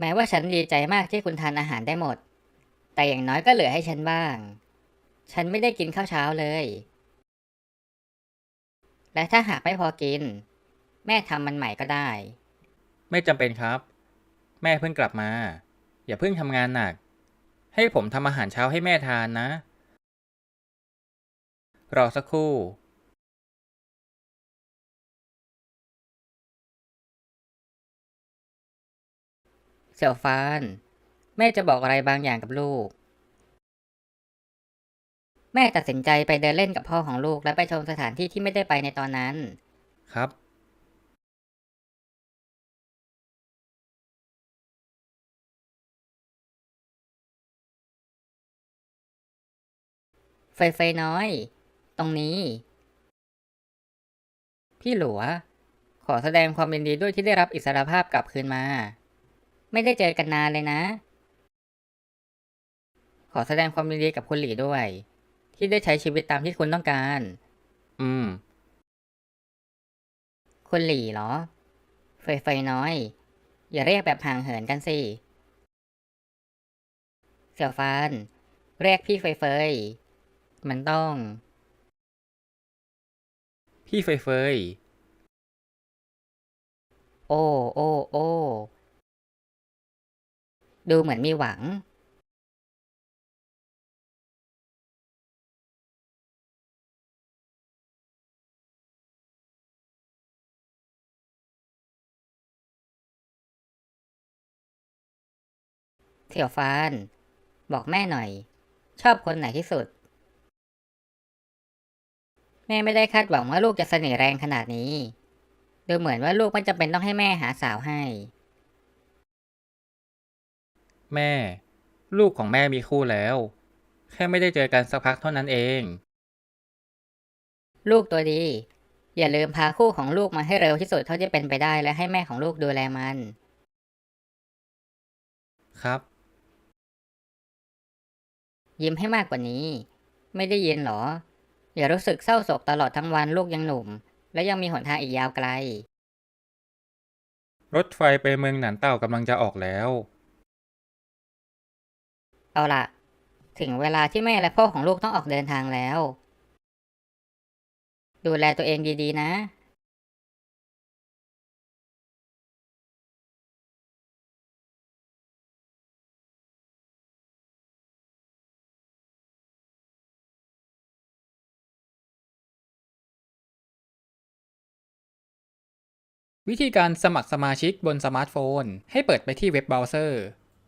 แม้ว่าฉันดีใจมากที่คุณทานอาหารได้หมด แต่อย่างน้อยก็เหลือให้ฉันบ้าง ฉันไม่ได้กินข้าวเช้าเลย และถ้าหากไม่พอกิน แม่ทำมันใหม่ก็ได้ ไม่จำเป็นครับ แม่เพิ่งกลับมา อย่าเพิ่งทำงานหนัก ให้ผมทำอาหารเช้าให้แม่ทานนะ รอสักครู่ สี่ยวฟาน แม่จะบอกอะไรบางอย่างกับลูก แม่ตัดสินใจไปเดินเล่นกับพ่อของลูก และไปชมสถานที่ที่ไม่ได้ไปในตอนนั้น ครับ ไฟไฟน้อย ตรงนี้ พี่หลัว ขอแสดงความยินดีด้วยที่ได้รับอิสรภาพกลับคืนมา ไม่ได้เจอกันนานเลยนะ ขอแสดงความยินดีกับคุณหลี่ด้วย ที่ได้ใช้ชีวิตตามที่คุณต้องการ อืม คุณหลี่เหรอ เฟยเฟยน้อย อย่าเรียกแบบห่างเหินกันสิ เสี่ยวฟานเรียกพี่เฟยเฟย มันต้อง พี่เฟยเฟย โอ้ โอ้ โอ้ ดูเหมือนมีหวังเสี่ยวฟาน บอกแม่หน่อย ชอบคนไหนที่สุด แม่ไม่ได้คาดหวังว่าลูกจะเสน่ห์แรงขนาดนี้ ดูเหมือนว่าลูกไม่จำเป็นต้องให้แม่หาสาวให้ แม่ ลูกของแม่มีคู่แล้ว แค่ไม่ได้เจอกันสักพักเท่านั้นเอง ลูกตัวดี อย่าลืมพาคู่ของลูกมาให้เร็วที่สุดเท่าที่เป็นไปได้และให้แม่ของลูกดูแลมัน ครับ ยิ้มให้มากกว่านี้ ไม่ได้ยินเหรอ อย่ารู้สึกเศร้าโศกตลอดทั้งวันลูกยังหนุ่ม และยังมีหนทางอีกยาวไกล รถไฟไปเมืองหนานเต่ากำลังจะออกแล้ว เอาล่ะถึงเวลาที่แม่และพ่อของลูกต้องออกเดินทางแล้ว ดูแลตัวเองดีๆนะ วิธีการสมัครสมาชิกบนสมาร์ทโฟน ให้เปิดไปที่เว็บเบราว์เซอร์